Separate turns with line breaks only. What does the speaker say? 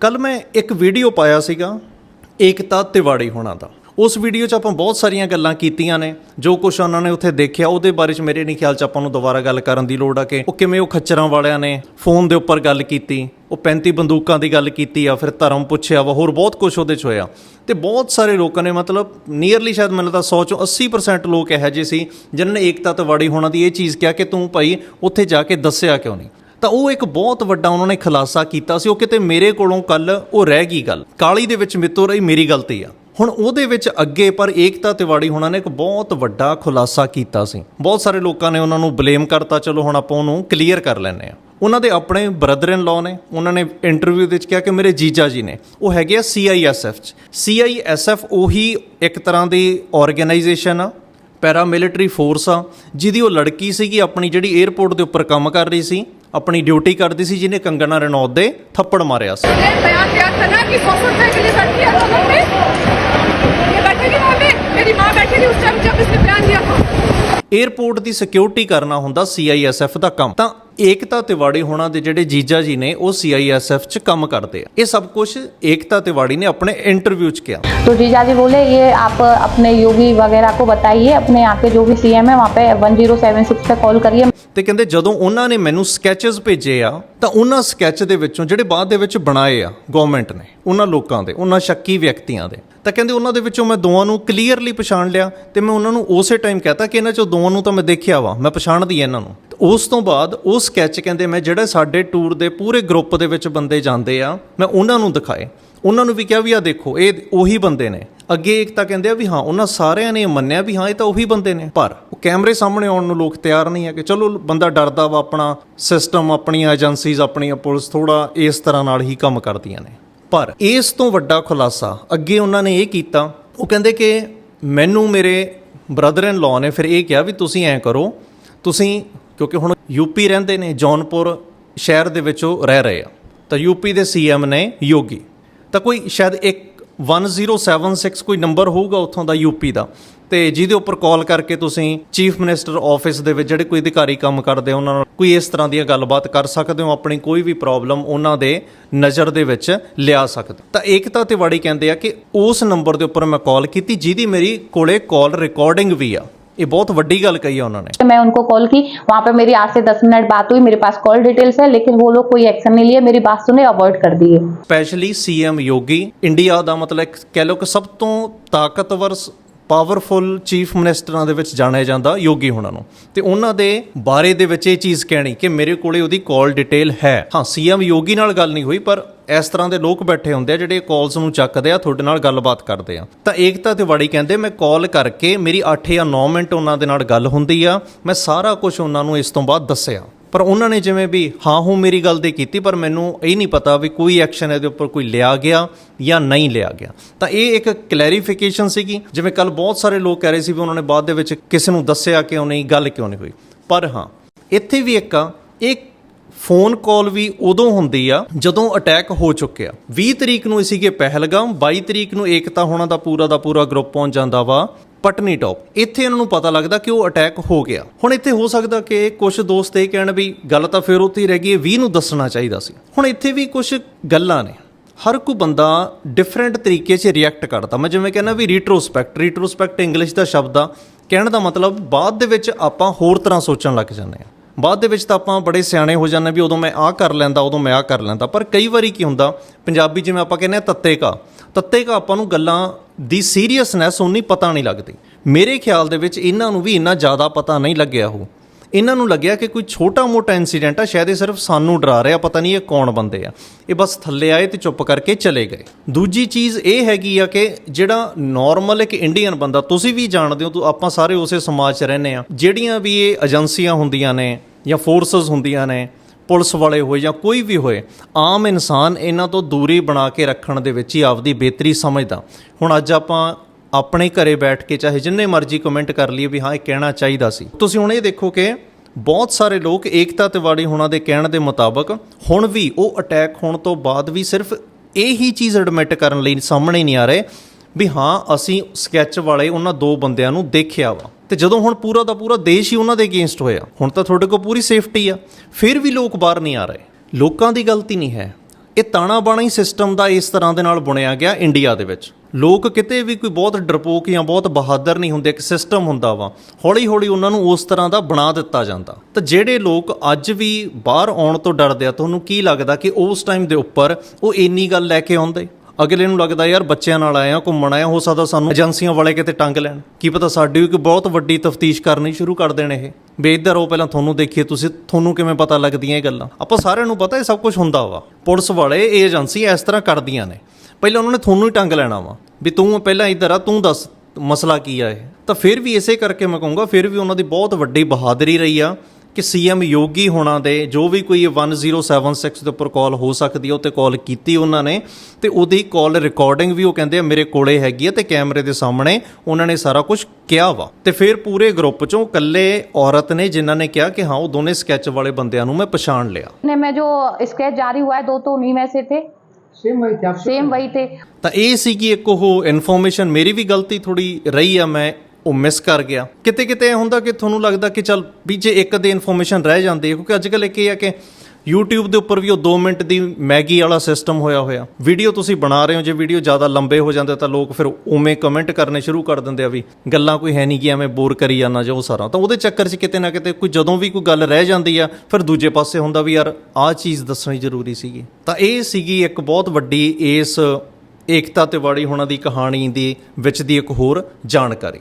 ਕੱਲ ਮੈਂ ਇੱਕ ਵੀਡੀਓ ਪਾਇਆ ਸੀਗਾ, ਏਕਤਾ ਤਿਵਾੜੀ ਹੋਣਾ ਦਾ। ਉਸ ਵੀਡੀਓ 'ਚ ਆਪਾਂ ਬਹੁਤ ਸਾਰੀਆਂ ਗੱਲਾਂ ਕੀਤੀਆਂ ਨੇ, ਜੋ ਕੁਝ ਉਹਨਾਂ ਨੇ ਉੱਥੇ ਦੇਖਿਆ, ਉਹਦੇ ਬਾਰੇ 'ਚ ਮੇਰੇ ਨਹੀਂ ਖਿਆਲ 'ਚ ਆਪਾਂ ਨੂੰ ਦੁਬਾਰਾ ਗੱਲ ਕਰਨ ਦੀ ਲੋੜ ਆ ਕਿ ਉਹ ਕਿਵੇਂ ਉਹ ਖੱਚਰਾਂ ਵਾਲਿਆਂ ਨੇ ਫੋਨ ਦੇ ਉੱਪਰ ਗੱਲ ਕੀਤੀ, ਉਹ 35 ਬੰਦੂਕਾਂ ਦੀ ਗੱਲ ਕੀਤੀ ਆ, ਫਿਰ ਧਰਮ ਪੁੱਛਿਆ ਵਾ, ਹੋਰ ਬਹੁਤ ਕੁਝ ਉਹਦੇ 'ਚ ਹੋਇਆ। ਤੇ ਬਹੁਤ ਸਾਰੇ ਲੋਕਾਂ ਨੇ, ਮਤਲਬ ਨੀਅਰਲੀ ਸ਼ਾਇਦ ਮੈਨੂੰ ਤਾਂ 100 ਚੋਂ 80% ਲੋਕ ਇਹੋ ਜਿਹੇ ਸੀ, ਜਿਨ੍ਹਾਂ ਨੇ ਏਕਤਾ ਤਿਵਾੜੀ ਹੋਣਾ ਦੀ ਇਹ ਚੀਜ਼ ਕਿਹਾ ਕਿ ਤੂੰ ਭਾਈ ਉੱਥੇ ਜਾ ਕੇ ਦੱਸਿਆ ਕਿਉਂ ਨਹੀਂ। ਤਾਂ ਉਹ ਇੱਕ ਬਹੁਤ ਵੱਡਾ ਉਹਨਾਂ ਨੇ ਖੁਲਾਸਾ ਕੀਤਾ ਸੀ। ਉਹ ਕਿਤੇ ਮੇਰੇ ਕੋਲੋਂ ਕੱਲ ਉਹ ਰਹਿ ਗਈ ਗੱਲ। ਕਾਲੀ ਦੇ ਵਿੱਚ ਮਿੱਤੋ ਰਹੀ ਮੇਰੀ ਗਲਤੀ ਆ। ਹੁਣ ਉਹਦੇ ਵਿੱਚ ਅੱਗੇ ਪਰ ਏਕਤਾ ਤਿਵਾੜੀ ਹੋਣਾ ਨੇ ਇੱਕ ਬਹੁਤ ਵੱਡਾ ਖੁਲਾਸਾ ਕੀਤਾ ਸੀ। ਬਹੁਤ ਸਾਰੇ ਲੋਕਾਂ ਨੇ ਉਹਨਾਂ ਨੂੰ ਬਲੇਮ ਕਰਤਾ। ਚਲੋ ਹੁਣ ਆਪਾਂ ਉਹਨੂੰ ਕਲੀਅਰ ਕਰ ਲੈਂਦੇ ਆ ਉਹਨਾਂ ਦੇ ਆਪਣੇ ਬ੍ਰਦਰ ਇਨ ਲਾਅ ਨੇ। ਉਹਨਾਂ ਨੇ ਇੰਟਰਵਿਊ ਦੇ ਵਿੱਚ ਕਿਹਾ ਕਿ ਮੇਰੇ ਜੀਜਾ ਜੀ ਨੇ। ਉਹ ਹੈਗੇ ਆ ਸੀਆਈਐਸਐਫ ਚ। ਸੀਆਈਐਸਐਫ ਉਹੀ ਇੱਕ ਤਰ੍ਹਾਂ ਦੀ ਆਰਗੇਨਾਈਜੇਸ਼ਨ ਆ। ਪੈਰਾਮਿਲਟਰੀ ਫੋਰਸ ਆ ਜਿਹਦੀ ਉਹ ਲੜਕੀ ਸੀਗੀ ਆਪਣੀ ਜਿਹੜੀ 에어ਪੋਰਟ ਦੇ ਉੱਪਰ ਕੰਮ ਕਰ ਰਹੀ ਸੀ ਆਪਣੀ ਡਿਊਟੀ ਕਰਦੀ ਸੀ ਜਿਹਨੇ ਕੰਗਣਾ ਰਣੌਤ ਦੇ ਥੱਪੜ ਮਾਰਿਆ ਸੀ।
ਏਅਰਪੋਰਟ दिया था ना कि सौ सौ रुपए के
ਦੀ। ਸਿਕਿਉਰਿਟੀ ਕਰਨਾ ਹੁੰਦਾ ਸੀਆਈਐਸਐਫ ਦਾ ਕੰਮ। ਤਾਂ ਏਕਤਾ ਤਿਵਾੜੀ ਹੋਣਾ ਦੇ ਜਿਹੜੇ ਜੀਜਾ ਜੀ ਨੇ ਉਹ ਸੀਆਈਐਸਐਫ 'ਚ ਕੰਮ ਕਰਦੇ ਆ ਇਹ ਸਭ ਕੁਝ ਏਕਤਾ ਤਿਵਾੜੀ ਨੇ ਆਪਣੇ ਇੰਟਰਵਿਊ 'ਚ ਕਿਹਾ
तो जीजा जी बोले ये आप अपने योगी वगैरह को बताइए अपने यहाँ के जो भी सीएम है वहाँ पे वन जीरो सेवन सिक्स पे कॉल करिए
ਤੇ ਕਹਿੰਦੇ ਜਦੋਂ ਉਹਨਾਂ ਨੇ ਮੈਨੂੰ ਸਕੈਚਸ ਭੇਜੇ ਆ ਤਾਂ ਉਹਨਾਂ ਸਕੈਚ ਦੇ ਵਿੱਚੋਂ ਜਿਹੜੇ ਬਾਅਦ ਦੇ ਵਿੱਚ ਬਣਾਏ ਆ ਗਵਰਨਮੈਂਟ ਨੇ ਉਹਨਾਂ ਲੋਕਾਂ ਦੇ ਉਹਨਾਂ ਸ਼ੱਕੀ ਵਿਅਕਤੀਆਂ ਦੇ ਤਾਂ ਕਹਿੰਦੇ ਉਹਨਾਂ ਦੇ ਵਿੱਚੋਂ ਮੈਂ ਦੋਵਾਂ ਨੂੰ ਕਲੀਅਰਲੀ ਪਛਾਣ ਲਿਆ ਤੇ ਮੈਂ ਉਹਨਾਂ ਨੂੰ ਉਸੇ ਟਾਈਮ ਕਹਤਾ ਕਿ ਇਹਨਾਂ ਚੋਂ ਦੋਵਾਂ ਨੂੰ ਤਾਂ ਮੈਂ ਦੇਖਿਆ ਵਾ ਮੈਂ ਪਛਾਣਦੀ ਇਹਨਾਂ ਨੂੰ ਤੇ ਉਸ ਤੋਂ ਬਾਅਦ ਉਹ ਸਕੈਚ ਕਹਿੰਦੇ, ਮੈਂ ਜਿਹੜੇ ਸਾਡੇ ਟੂਰ ਦੇ ਪੂਰੇ ਗਰੁੱਪ ਦੇ ਵਿੱਚ ਬੰਦੇ ਜਾਂਦੇ ਆ, ਮੈਂ ਉਹਨਾਂ ਨੂੰ ਦਿਖਾਏ। ਉਹਨਾਂ ਨੂੰ ਵੀ ਕਿਹਾ ਵੀ ਆ ਦੇਖੋ, ਇਹ ਉਹੀ ਬੰਦੇ ਨੇ। ਅੱਗੇ ਇੱਕ ਤਾਂ ਕਹਿੰਦੇ ਆ ਵੀ ਹਾਂ, ਉਹਨਾਂ ਸਾਰਿਆਂ ਨੇ ਮੰਨਿਆ ਵੀ ਹਾਂ, ਇਹ ਤਾਂ ਉਹੀ ਬੰਦੇ ਨੇ। ਪਰ ਉਹ ਕੈਮਰੇ ਸਾਹਮਣੇ ਆਉਣ ਨੂੰ ਲੋਕ ਤਿਆਰ ਨਹੀਂ ਹੈ ਕਿ ਚਲੋ, ਬੰਦਾ ਡਰਦਾ ਵਾ ਆਪਣਾ ਸਿਸਟਮ ਆਪਣੀਆਂ ਏਜੰਸੀਜ਼ ਆਪਣੀਆਂ ਪੁਲਿਸ ਥੋੜਾ ਇਸ ਤਰ੍ਹਾਂ ਨਾਲ ਹੀ ਕੰਮ ਕਰਦੀਆਂ ਨੇ। ਪਰ ਇਸ ਤੋਂ ਵੱਡਾ ਖੁਲਾਸਾ ਅੱਗੇ ਉਹਨਾਂ ਨੇ ਇਹ ਕੀਤਾ। ਉਹ ਕਹਿੰਦੇ ਕਿ ਮੈਨੂੰ ਮੇਰੇ ਬ੍ਰਦਰ ਇਨ ਲਾਅ ਨੇ ਫਿਰ ਇਹ ਕਿਹਾ ਵੀ ਤੁਸੀਂ ਐਂ ਕਰੋ, ਤੁਸੀਂ ਕਿਉਂਕਿ ਹੁਣ ਯੂਪੀ ਰਹਿੰਦੇ ਨੇ, ਜੌਨਪੁਰ ਸ਼ਹਿਰ ਦੇ ਵਿੱਚ ਉਹ ਰਹਿ ਰਹੇ ਆ। ਤਾਂ ਯੂਪੀ ਦੇ ਸੀਐਮ ਨੇ ਯੋਗੀ। ਤਾਂ ਕੋਈ ਸ਼ਾਇਦ ਇੱਕ 1076 ਕੋਈ ਨੰਬਰ ਹੋਊਗਾ ਉੱਥੋਂ ਦਾ ਯੂਪੀ ਦਾ। ਤੇ ਜਿਹਦੇ ਉੱਪਰ ਕਾਲ ਕਰਕੇ ਤੁਸੀਂ ਚੀਫ ਮਿਨਿਸਟਰ ਆਫਿਸ ਦੇ ਵਿੱਚ ਜਿਹੜੇ ਕੋਈ ਅਧਿਕਾਰੀ ਕੰਮ ਕਰਦੇ ਉਹਨਾਂ ਨਾਲ ਕੋਈ ਇਸ ਤਰ੍ਹਾਂ ਦੀਆਂ ਗੱਲਬਾਤ ਕਰ ਸਕਦੇ ਹੋ, ਆਪਣੀ ਕੋਈ ਵੀ ਪ੍ਰੋਬਲਮ ਉਹਨਾਂ ਦੇ ਨਜ਼ਰ ਦੇ ਵਿੱਚ ਲਿਆ ਸਕਦੇ ਤਾਂ ਏਕਤਾ ਤਿਵਾੜੀ ਕਹਿੰਦੇ ਆ ਕਿ ਉਸ ਨੰਬਰ ਦੇ ਉੱਪਰ ਮੈਂ ਕਾਲ ਕੀਤੀ, ਜਿਹਦੀ ਮੇਰੀ ਕੋਲੇ ਕਾਲ ਰਿਕਾਰਡਿੰਗ ਵੀ ਆ। ਇਹ ਬਹੁਤ ਵੱਡੀ ਗੱਲ ਕਹੀ ਆ ਉਹਨਾਂ ਨੇ
मैं उनको कॉल की वहाँ पे मेरी आज से दस मिनट बात हुई मेरे पास कॉल डिटेल्स है लेकिन वो लोग कोई एक्शन नहीं लिए मेरी बात सुने अवॉइड कर दिए
ਸਪੈਸ਼ਲੀ ਸੀਐਮ ਯੋਗੀ ਇੰਡੀਆ ਦਾ ਮਤਲਬ ਇੱਕ ਕਹਿ ਲਓ ਕਿ ਸਭ ਤੋਂ ਤਾਕਤਵਰ ਪਾਵਰਫੁਲ ਚੀਫ ਮਿਨਿਸਟਰਾਂ ਦੇ ਵਿੱਚ ਜਾਣਿਆ ਜਾਂਦਾ ਯੋਗੀ ਹੁਣਾਂ ਨੂੰ ਤੇ ਉਹਨਾਂ ਦੇ ਬਾਰੇ ਦੇ ਵਿੱਚ ਇਹ ਚੀਜ਼ ਕਹਿਣੀ ਕਿ ਮੇਰੇ ਕੋਲੇ ਉਹਦੀ ਕਾਲ ਡਿਟੇਲ ਹੈ ਹਾਂ ਸੀਐਮ ਯੋਗੀ ਨਾਲ ਗੱਲ ਨਹੀਂ ਹੋਈ ਪਰ ਇਸ ਤਰ੍ਹਾਂ ਦੇ ਲੋਕ ਬੈਠੇ ਹੁੰਦੇ ਆ ਜਿਹੜੇ ਕਾਲਸ ਨੂੰ ਚੱਕਦੇ ਆ, ਤੁਹਾਡੇ ਨਾਲ ਗੱਲਬਾਤ ਕਰਦੇ ਆ। ਤਾਂ ਏਕਤਾ ਤਿਵਾੜੀ ਕਹਿੰਦੇ, ਮੈਂ ਕਾਲ ਕਰਕੇ ਮੇਰੀ 8 ਜਾਂ 9 ਮਿੰਟ ਉਹਨਾਂ ਦੇ ਨਾਲ ਗੱਲ ਹੁੰਦੀ ਆ, ਮੈਂ ਸਾਰਾ ਕੁਝ ਉਹਨਾਂ ਨੂੰ ਇਸ ਤੋਂ ਬਾਅਦ ਦੱਸਿਆ। ਪਰ ਉਹਨਾਂ ਨੇ ਜਿਵੇਂ ਵੀ, ਹਾਂ, ਹੂੰ, ਮੇਰੀ ਗੱਲ ਤੇ ਕੀਤੀ, ਪਰ ਮੈਨੂੰ ਇਹ ਨਹੀਂ ਪਤਾ ਵੀ ਕੋਈ ਐਕਸ਼ਨ ਇਹਦੇ ਉੱਪਰ ਕੋਈ ਲਿਆ ਗਿਆ ਜਾਂ ਨਹੀਂ ਲਿਆ ਗਿਆ। ਤਾਂ ਇਹ ਇੱਕ ਕਲੈਰੀਫਿਕੇਸ਼ਨ ਸੀਗੀ। ਜਿਵੇਂ ਕੱਲ ਬਹੁਤ ਸਾਰੇ ਲੋਕ ਕਹਿ ਰਹੇ ਸੀ ਵੀ ਉਹਨਾਂ ਨੇ ਬਾਅਦ ਦੇ ਵਿੱਚ ਕਿਸੇ ਨੂੰ ਦੱਸਿਆ ਕਿਉਂ ਨਹੀਂ, ਗੱਲ ਕਿਉਂ ਨਹੀਂ ਹੋਈ। ਪਰ ਹਾਂ, ਇੱਥੇ ਵੀ ਇੱਕ ਆ ਇੱਕ ਫੋਨ ਕਾਲ ਵੀ ਉਦੋਂ ਹੁੰਦੀ ਆ ਜਦੋਂ ਅਟੈਕ ਹੋ ਚੁੱਕਿਆ 20 ਤਰੀਕ ਨੂੰ ਸੀਗੇ ਪਹਿਲਗਾਮ 22 ਤਰੀਕ ਨੂੰ ਏਕਤਾ ਹੋਣਾ ਦਾ ਪੂਰਾ ਦਾ ਪੂਰਾ ਗਰੁੱਪ ਪਹੁੰਚ ਜਾਂਦਾ ਵਾ ਪਟਨੀ ਟੌਪ ਇੱਥੇ ਇਹਨਾਂ ਨੂੰ ਪਤਾ ਲੱਗਦਾ ਕਿ ਉਹ ਅਟੈਕ ਹੋ ਗਿਆ। ਹੁਣ ਇੱਥੇ ਹੋ ਸਕਦਾ ਕਿ ਕੁਝ ਦੋਸਤ ਇਹ ਕਹਿਣ ਵੀ ਗੱਲ ਤਾਂ ਫਿਰ ਉੱਥੇ ਹੀ ਰਹਿ ਗਈ ਇਹ 20 ਨੂੰ ਦੱਸਣਾ ਚਾਹੀਦਾ ਸੀ। ਹੁਣ ਇੱਥੇ ਵੀ ਕੁਝ ਗੱਲਾਂ ਨੇ। ਹਰ ਕੋਈ ਬੰਦਾ ਡਿਫਰੈਂਟ ਤਰੀਕੇ 'ਚ ਰਿਐਕਟ ਕਰਦਾ। ਮੈਂ ਜਿਵੇਂ ਕਹਿੰਦਾ ਵੀ ਰੀਟਰੋਸਪੈਕਟ ਰੀਟਰੋਸਪੈਕਟ ਇੰਗਲਿਸ਼ ਦਾ ਸ਼ਬਦ ਆ। ਕਹਿਣ ਦਾ ਮਤਲਬ ਬਾਅਦ ਦੇ ਵਿੱਚ ਆਪਾਂ ਹੋਰ ਤਰ੍ਹਾਂ ਸੋਚਣ ਲੱਗ ਜਾਂਦੇ ਆ। ਬਾਅਦ ਦੇ ਵਿੱਚ ਤਾਂ ਆਪਾਂ ਬੜੇ ਸਿਆਣੇ ਹੋ ਜਾਂਦੇ ਵੀ ਉਦੋਂ ਮੈਂ ਆਹ ਕਰ ਲੈਂਦਾ, ਉਦੋਂ ਮੈਂ ਆਹ ਕਰ ਲੈਂਦਾ। ਪਰ ਕਈ ਵਾਰੀ ਕੀ ਹੁੰਦਾ, ਪੰਜਾਬੀ ਜਿਵੇਂ ਆਪਾਂ ਕਹਿੰਦੇ ਆ ਤੱਤੇ ਕਾ ਤੱਤੇ ਕਾ ਆਪਾਂ ਨੂੰ ਗੱਲਾਂ ਦੀ ਸੀਰੀਅਸਨੈਸ ਉਨੀ ਪਤਾ ਨਹੀਂ ਲੱਗਦੀ। ਮੇਰੇ ਖਿਆਲ ਦੇ ਵਿੱਚ ਇਹਨਾਂ ਨੂੰ ਵੀ ਇੰਨਾ ਜ਼ਿਆਦਾ ਪਤਾ ਨਹੀਂ ਲੱਗਿਆ ਉਹ। ਇਹਨਾਂ ਨੂੰ ਲੱਗਿਆ ਕਿ ਕੋਈ ਛੋਟਾ-ਮੋਟਾ ਇਨਸੀਡੈਂਟ ਆ, ਸ਼ਾਇਦ ਇਹ ਸਿਰਫ ਸਾਨੂੰ ਡਰਾ ਰਿਹਾ, ਪਤਾ ਨਹੀਂ ਇਹ ਕੌਣ ਬੰਦੇ ਆ। ਇਹ ਬਸ ਥੱਲੇ ਆਏ ਤੇ ਚੁੱਪ ਕਰਕੇ ਚਲੇ ਗਏ। ਦੂਜੀ ਚੀਜ਼ ਇਹ ਹੈਗੀ ਆ ਕਿ ਜਿਹੜਾ ਨਾਰਮਲ ਇੱਕ ਇੰਡੀਅਨ ਬੰਦਾ, ਤੁਸੀਂ ਵੀ ਜਾਣਦੇ ਹੋ, ਤੂੰ ਆਪਾਂ ਸਾਰੇ ਉਸੇ ਸਮਾਜ 'ਚ ਰਹਿੰਦੇ ਆ ਜਿਹੜੀਆਂ ਵੀ ਇਹ ਏਜੰਸੀਆਂ ਹੁੰਦੀਆਂ ਨੇ ਜਾਂ ਫੋਰਸਸ ਹੁੰਦੀਆਂ ਨੇ, ਪੁਲਿਸ ਵਾਲੇ ਹੋਏ ਜਾਂ ਕੋਈ ਵੀ ਹੋਏ, ਆਮ ਇਨਸਾਨ ਇਹਨਾਂ ਤੋਂ ਦੂਰੀ ਬਣਾ ਕੇ ਰੱਖਣ ਦੇ ਵਿੱਚ ਹੀ ਆਪਦੀ ਬਿਹਤਰੀ ਸਮਝਦਾ। ਹੁਣ ਅੱਜ ਆਪਾਂ ਆਪਣੇ ਘਰੇ ਬੈਠ ਕੇ ਚਾਹੇ ਜਿੰਨੇ ਮਰਜ਼ੀ ਕਮੈਂਟ ਕਰ ਲਈਏ ਵੀ ਹਾਂ, ਇਹ ਕਹਿਣਾ ਚਾਹੀਦਾ ਸੀ। ਤੁਸੀਂ ਹੁਣ ਇਹ ਦੇਖੋ ਕਿ ਬਹੁਤ ਸਾਰੇ ਲੋਕ ਏਕਤਾ ਤਿਵਾੜੀ ਹੋਣਾ ਦੇ ਕਹਿਣ ਦੇ ਮੁਤਾਬਕ ਹੁਣ ਵੀ ਉਹ ਅਟੈਕ ਹੋਣ ਤੋਂ ਬਾਅਦ ਵੀ ਸਿਰਫ ਇਹੀ ਚੀਜ਼ ਐਡਮਿਟ ਕਰਨ ਲਈ ਸਾਹਮਣੇ ਨਹੀਂ ਆ ਰਹੇ ਵੀ ਹਾਂ, ਅਸੀਂ ਸਕੈਚ ਵਾਲੇ ਉਹਨਾਂ ਦੋ ਬੰਦਿਆਂ ਨੂੰ ਦੇਖਿਆ ਵਾ। ਤੇ ਜਦੋਂ ਹੁਣ ਪੂਰਾ ਦਾ ਪੂਰਾ ਦੇਸ਼ ਹੀ ਉਹਨਾਂ ਦੇ ਅਗੇਂਸਟ ਹੋਇਆ, ਹੁਣ ਤਾਂ ਤੁਹਾਡੇ ਕੋਲ ਪੂਰੀ ਸੇਫਟੀ ਆ, ਫਿਰ ਵੀ ਲੋਕ ਬਾਹਰ ਨਹੀਂ ਆ ਰਹੇ। ਲੋਕਾਂ ਦੀ ਗਲਤੀ ਨਹੀਂ ਹੈ। ਇਹ ਤਾਣਾ ਬਾਣਾ ਹੀ ਸਿਸਟਮ ਦਾ ਇਸ ਤਰ੍ਹਾਂ ਦੇ ਨਾਲ ਬੁਣਿਆ ਗਿਆ ਇੰਡੀਆ ਦੇ ਵਿੱਚ। ਲੋਕ ਕਿਤੇ ਵੀ ਕੋਈ ਬਹੁਤ ਡਰਪੋਕ ਜਾਂ ਬਹੁਤ ਬਹਾਦਰ ਨਹੀਂ ਹੁੰਦੇ, ਇੱਕ ਸਿਸਟਮ ਹੁੰਦਾ ਵਾ। ਹੌਲੀ ਹੌਲੀ ਉਹਨਾਂ ਨੂੰ ਉਸ ਤਰ੍ਹਾਂ ਦਾ ਬਣਾ ਦਿੱਤਾ ਜਾਂਦਾ। ਤਾਂ ਜਿਹੜੇ ਲੋਕ ਅੱਜ ਵੀ ਬਾਹਰ ਆਉਣ ਤੋਂ ਡਰਦੇ ਆ ਤੁਹਾਨੂੰ ਕੀ ਲੱਗਦਾ ਕਿ ਉਸ ਟਾਈਮ ਦੇ ਉੱਪਰ ਉਹ ਇੰਨੀ ਗੱਲ ਲੈ ਕੇ ਆਉਂਦੇ? ਅਗਲੇ ਨੂੰ ਲੱਗਦਾ ਯਾਰ ਬੱਚਿਆਂ ਨਾਲ ਆਏ ਆ ਘੁੰਮਣ ਆਏ ਆ, ਹੋ ਸਕਦਾ ਸਾਨੂੰ ਏਜੰਸੀਆਂ ਵਾਲੇ ਕਿਤੇ ਟੰਗ ਲੈਣ। ਕੀ ਪਤਾ ਸਾਡੀ ਵੀ ਕੋਈ ਬਹੁਤ ਵੱਡੀ ਤਫਤੀਸ਼ ਕਰਨੀ ਸ਼ੁਰੂ ਕਰ ਦੇਣ ਇਹ। ਵੀ ਇੱਧਰ ਉਹ ਪਹਿਲਾਂ ਤੁਹਾਨੂੰ ਦੇਖੀਏ ਤੁਸੀਂ ਤੁਹਾਨੂੰ ਕਿਵੇਂ ਪਤਾ ਲੱਗਦੀਆਂ ਇਹ ਗੱਲਾਂ। ਆਪਾਂ ਸਾਰਿਆਂ ਨੂੰ ਪਤਾ ਇਹ ਸਭ ਕੁਝ ਹੁੰਦਾ ਵਾ। ਪੁਲਿਸ ਵਾਲੇ ਇਹ ਏਜੰਸੀ ਇਸ ਤਰ੍ਹਾਂ ਕਰਦੀਆਂ ਨੇ। ਪਹਿਲਾਂ ਉਹਨਾਂ ਨੇ ਤੁਹਾਨੂੰ ਹੀ ਟੰਗ ਲੈਣਾ ਵਾ ਵੀ ਤੂੰ ਪਹਿਲਾਂ ਇੱਧਰ ਆ ਤੂੰ ਦੱਸ ਮਸਲਾ ਕੀ ਆ ਇਹ। ਤਾਂ ਫਿਰ ਵੀ ਇਸੇ ਕਰਕੇ ਮੈਂ ਕਹੂੰਗਾ ਫਿਰ ਵੀ ਉਹਨਾਂ ਦੀ ਬਹੁਤ ਵੱਡੀ ਬਹਾਦਰੀ ਰਹੀ ਆ। ਕਿ ਸੀਐਮ ਯੋਗੀ ਹੋਣਾ ਦੇ ਜੋ ਵੀ ਕੋਈ 1076 ਦੇ ਉੱਪਰ ਕਾਲ ਹੋ ਸਕਦੀ ਹੈ ਉਹ ਤੇ ਕਾਲ ਕੀਤੀ ਉਹਨਾਂ ਨੇ ਤੇ ਉਹਦੀ ਕਾਲ ਰਿਕਾਰਡਿੰਗ ਵੀ ਉਹ ਕਹਿੰਦੇ ਆ ਮੇਰੇ ਕੋਲੇ ਹੈਗੀ ਹੈ ਤੇ ਕੈਮਰੇ ਦੇ ਸਾਹਮਣੇ ਉਹਨਾਂ ਨੇ ਸਾਰਾ ਕੁਝ ਕਿਹਾ ਵਾ ਤੇ ਫਿਰ ਪੂਰੇ ਗਰੁੱਪ ਚੋਂ ਇਕੱਲੇ ਔਰਤ ਨੇ ਜਿਨ੍ਹਾਂ ਨੇ ਕਿਹਾ ਕਿ ਹਾਂ ਉਹ ਦੋਨੇ ਸਕੈਚ ਵਾਲੇ ਬੰਦਿਆਂ ਨੂੰ ਮੈਂ ਪਛਾਣ ਲਿਆ
ने में जो स्केच जारी हुआ है दो तो उन्हीं में से थे
सेम वही थे आप
सेम वही थे
ਤਾਂ ਇਹ ਸੀ ਕਿ ਇੱਕ ਉਹ ਇਨਫੋਰਮੇਸ਼ਨ ਮੇਰੀ ਵੀ ਗਲਤੀ ਥੋੜੀ ਰਹੀ ਆ ਮੈਂ ਉਹ ਮਿਸ ਕਰ ਗਿਆ। ਕਿਤੇ ਕਿਤੇ ਇਹ ਹੁੰਦਾ ਕਿ ਤੁਹਾਨੂੰ ਲੱਗਦਾ ਕਿ ਚੱਲ ਵੀ ਜੇ ਇੱਕ ਦੇ ਇਨਫੋਰਮੇਸ਼ਨ ਰਹਿ ਜਾਂਦੀ ਹੈ, ਕਿਉਂਕਿ ਅੱਜ ਕੱਲ੍ਹ ਇੱਕ ਇਹ ਹੈ ਕਿ YouTube ਦੇ ਉੱਪਰ ਵੀ ਉਹ 2 ਮਿੰਟ ਦੀ ਮੈਗੀ ਵਾਲਾ ਸਿਸਟਮ ਹੋਇਆ ਹੋਇਆ। ਵੀਡੀਓ ਤੁਸੀਂ ਬਣਾ ਰਹੇ ਹੋ, ਜੇ ਵੀਡੀਓ ਜ਼ਿਆਦਾ ਲੰਬੇ ਹੋ ਜਾਂਦੇ ਤਾਂ ਲੋਕ ਫਿਰ ਉਵੇਂ ਕਮੈਂਟ ਕਰਨੇ ਸ਼ੁਰੂ ਕਰ ਦਿੰਦੇ ਆ ਵੀ ਗੱਲਾਂ ਕੋਈ ਹੈ ਨਹੀਂ ਕਿ ਐਵੇਂ ਬੋਰ ਕਰੀ ਜਾਂਦਾ ਜੋ ਸਾਰਾ। ਤਾਂ ਉਹਦੇ ਚੱਕਰ 'ਚ ਕਿਤੇ ਨਾ ਕਿਤੇ ਕੋਈ ਜਦੋਂ ਵੀ ਕੋਈ ਗੱਲ ਰਹਿ ਜਾਂਦੀ ਆ, ਫਿਰ ਦੂਜੇ ਪਾਸੇ ਹੁੰਦਾ ਵੀ ਯਾਰ ਆਹ ਚੀਜ਼ ਦੱਸਣੀ ਜ਼ਰੂਰੀ ਸੀਗੀ। ਤਾਂ ਇਹ ਸੀਗੀ ਇੱਕ ਬਹੁਤ ਵੱਡੀ ਇਸ ਏਕਤਾ ਤਿਵਾੜੀ ਹੋਣਾ ਦੀ ਕਹਾਣੀ ਦੀ, ਵਿੱਚ ਦੀ ਇੱਕ ਹੋਰ ਜਾਣਕਾਰੀ।